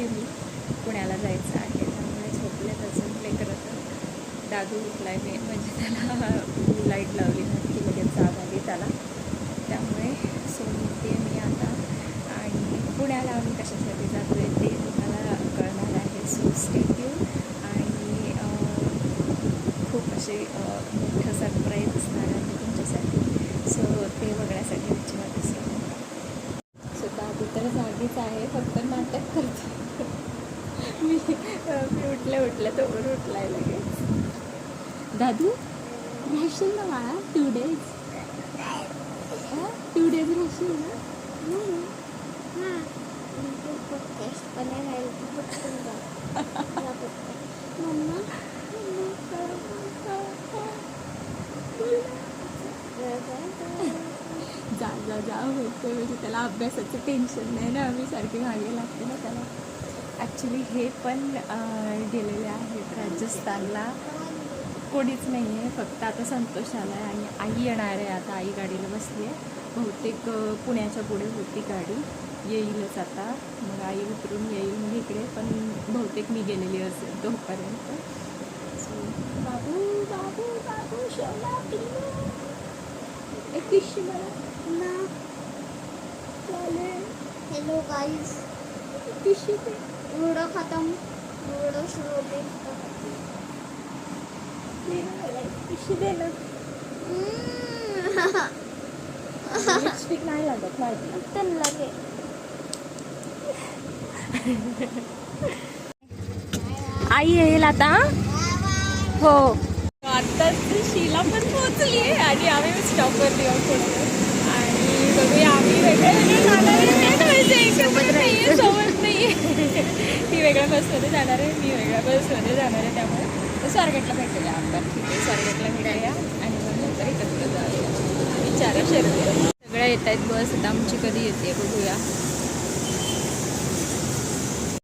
आहे मी. पुण्याला जायचं आहे. त्यामुळे झोपले तसं प्ले करत दादू उठलाय. मी म्हणजे त्याला लाइट लावली नक्की की लगेच जाग आली त्याला. त्यामुळे सो निघते मी आता. आणि पुण्याला आम्ही कशासाठी जातो आहे ते तुम्हाला कळणार आहे. सो स्टेट्यू आणि खूप असे मोठं सरप्राईज असणार आहे तुमच्यासाठी. सो ते बघण्यासाठी अजिबात असं सो दादू तर जागीच आहे. फक्त नाटक करतो उठल्या तो लगेच. दादू राहशील ना मला टू डेज टू डेज राहशील ना? जा जा जा होतं म्हणजे त्याला अभ्यासाचं टेन्शन नाही ना? मी सारखी मागे लागते ना त्याला. ॲक्च्युली हे पण गेलेले आहेत राजस्थानला. कोणीच नाही आहे फक्त आता संतोष आला आहे आणि आई येणार आहे आता आई गाडीला बसली आहे. बहुतेक पुण्याच्या पुढे होती गाडी. येईलच आता. मग आई उतरून येईल मग इकडे पण बहुतेक मी गेलेली असेल तोपर्यंत. सो बाबू बाबू बाबू शोला पिल्लू. एक मला. हेलो गाइस पिशवी दे. वीडियो खत्म वीडियो शुरू होते लिपस्टिक नाही लागत माहिती तर लगे आई येईल आता हो? आता शीला पण पोहोचली आणि आम्ही स्टॉपवरती येऊन पोहोचलो बघूया आम्ही वेगळे. वेगळे जाणार आहे. काय नाही एकत्र सोबत नाही ती वेगळ्या बसमध्ये जाणार आहे मी वेगळ्या बसमध्ये जाणार आहे त्यामुळे. स्वारगेटला भेटूया आपण. ठीक आहे स्वारगेटला भेटूया. आणि मग नंतर एकत्र जाऊया. विचारा शरते सगळ्या येत आहेत बस आता आमची कधी येते बघूया.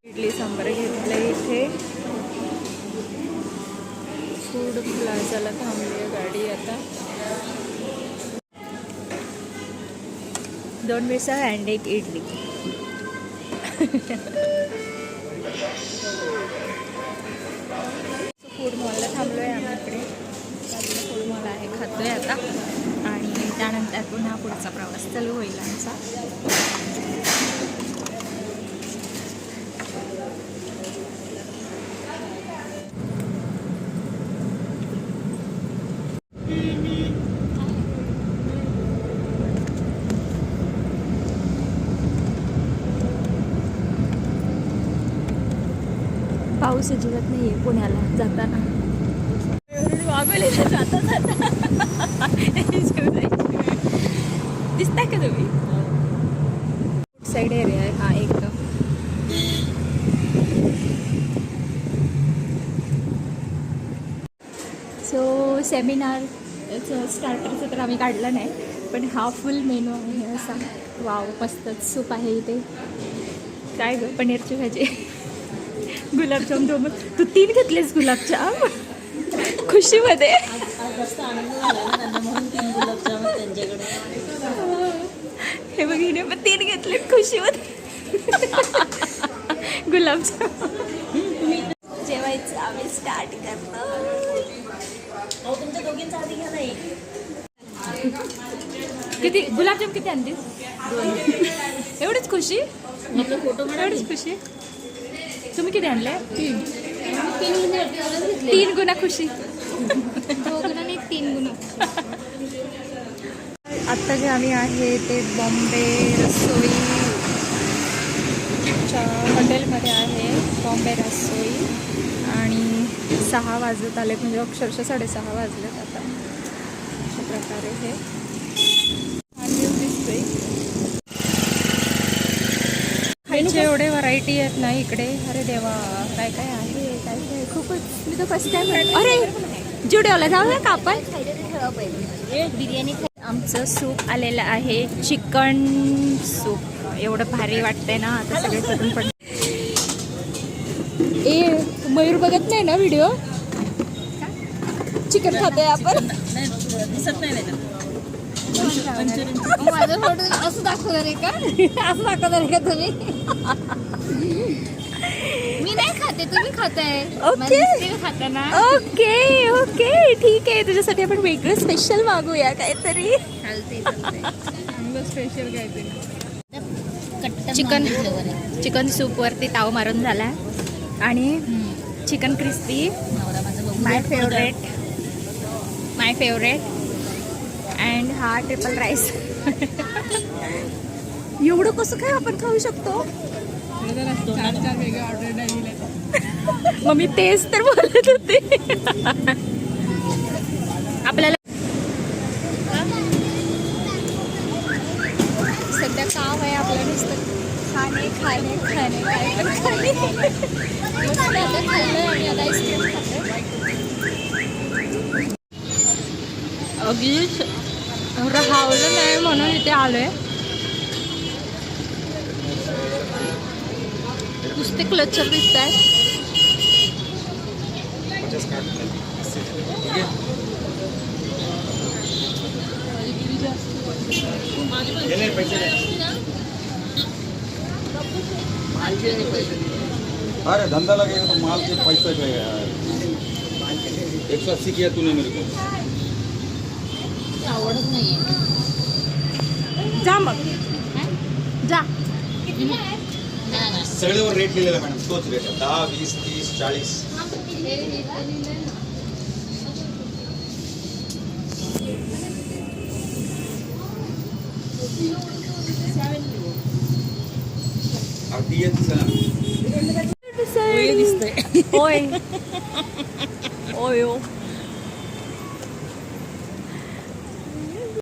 इडली सांबार घेतलं इथे. फूड प्लाझाला थांबली आहे गाडी आता. दोन मिसळ अँड एक इडली. फूड मॉलला थांबलो आहे आम्ही इकडे. फूड मॉल आहे खातो आहे आता. आणि त्यानंतर पुन्हा पुढचा प्रवास चालू होईल आमचा. पाऊस अजिबात नाही आहे पुण्याला जाताना. जाता जाता दिसताय का तुम्ही? साईड एरिया आहे हा एकदम सो सेमिनार स्टार्टरचं तर आम्ही काढलं नाही पण हा फुल मेनू आहे असा. वाव मस्तच सूप आहे इथे. काय ग पनीरची भाजी? गुलाबजाम दोन तू तीन घेतलेस गुलाबजाम? खुशीमध्ये. हे बघ हिने पण तीन घेतले खुशीमध्ये. गुलाबजाम. जेवायचं आम्ही स्टार्ट करतो किती? गुलाबजाम किती आणलीस एवढीच खुशी? एवढीच खुशी? तुम्ही किती आणले? तीन. तीन गुना खुशी. तीन गुण. आत्ता जे आम्ही आहे ते बॉम्बे रसोई हॉटेलमध्ये आहे बॉम्बे रसोई. आणि सहा वाजत आले म्हणजे अक्षरशः साडेसहा वाजलेत आता. अशा प्रकारे हे. खायचे एवढे व्हरायटी आहेत ना इकडे. अरे देवा काय काय आहे काय काय? खूपच मी तर फर्स्ट टाइम अरे जुडिओला जाऊया का आपण? बिर्याणी आमचं सूप आलेलं आहे चिकन सूप. एवढं भारी वाटतंय ना आता सगळे करून पण ए मयूर बघत नाही ना व्हिडिओ चिकन खातोय आपण. माझं फोटो असं दाखवणार आहे का असं दाखवणार आहे का तुम्ही मी नाही खाते तुम्ही खाताय ओके. खाता ना ओके ओके ठीक आहे. तुझ्यासाठी आपण वेगळं स्पेशल मागूया काहीतरी. चालते स्पेशल काहीतरी चिकन चिकन सूपवरती ताव मारून झाला. आणि. Chicken crispy my. Favourite my favourite and हा ट्रिपल राईस एवढं कसं काय आपण खाऊ शकतो? चार मग मी तेच तर बोलत होते. आपल्याला सध्या काम आहे आपलं नुसतं खाणे खाणे खाणे काय पण खाणे. आता खाल्लं आणि आता आईस्क्रीम खाते अगदीच राहावलं नाही म्हणून इथे आलोय नुसते क्लचर दिसत आहेत अरे धंधा लगेगा तो माल के पैसे लगेगा एक सौ अस्सी किया तूने मेरे को। आवडत नाहीये जा मग. जा. सगळ्यावर रेट लिहिलेला मॅडम तोच रेट आहे. दहा वीस तीस चाळीस. अगदी येत दिसतंय. ओय. ओय ओ